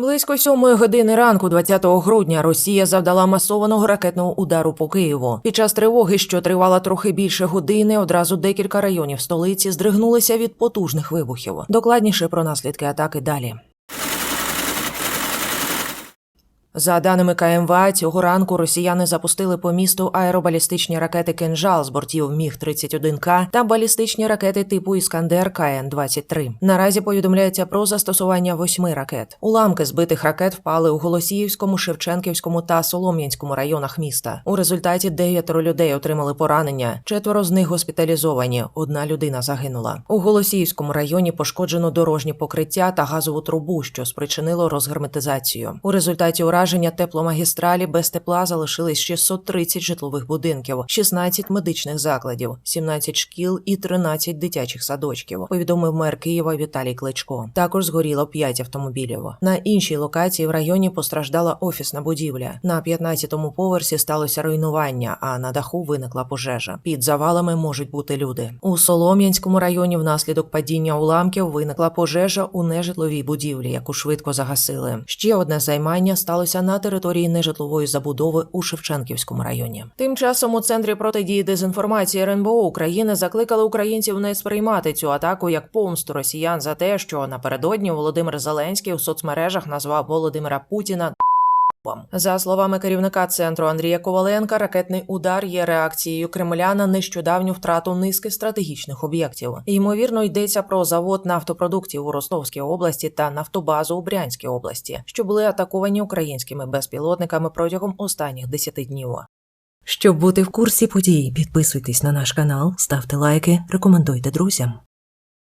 Близько сьомої години ранку, 20 грудня, Росія завдала масованого ракетного удару по Києву. Під час тривоги, що тривала трохи більше години, одразу декілька районів столиці здригнулися від потужних вибухів. Докладніше про наслідки атаки далі. За даними КМВА, цього ранку росіяни запустили по місту аеробалістичні ракети «Кинжал» з бортів Міг-31К та балістичні ракети типу Іскандер КН-23. Наразі повідомляється про застосування восьми ракет. Уламки збитих ракет впали у Голосіївському, Шевченківському та Солом'янському районах міста. У результаті дев'ятеро людей отримали поранення, четверо з них госпіталізовані. Одна людина загинула. У Голосіївському районі пошкоджено дорожні покриття та газову трубу, що спричинило розгерметизацію. У результаті ураження тепломагістралі без тепла залишились 630 житлових будинків, 16 медичних закладів, 17 шкіл і 13 дитячих садочків. Повідомив мер Києва Віталій Кличко. Також згоріло 5 автомобілів. На іншій локації в районі постраждала офісна будівля. На 15-му поверсі сталося руйнування, а на даху виникла пожежа. Під завалами можуть бути люди. У Солом'янському районі внаслідок падіння уламків виникла пожежа у нежитловій будівлі, яку швидко загасили. Ще одне займання сталося на території нежитлової забудови у Шевченківському районі. Тим часом у центрі протидії дезінформації РНБО України закликали українців не сприймати цю атаку як помсту росіян за те, що напередодні Володимир Зеленський у соцмережах назвав Володимира Путіна. За словами керівника центру Андрія Коваленка, ракетний удар є реакцією Кремля на нещодавню втрату низки стратегічних об'єктів. Ймовірно, йдеться про завод нафтопродуктів у Ростовській області та нафтобазу у Брянській області, що були атаковані українськими безпілотниками протягом останніх 10 днів. Щоб бути в курсі подій, підписуйтесь на наш канал, ставте лайки, рекомендуйте друзям.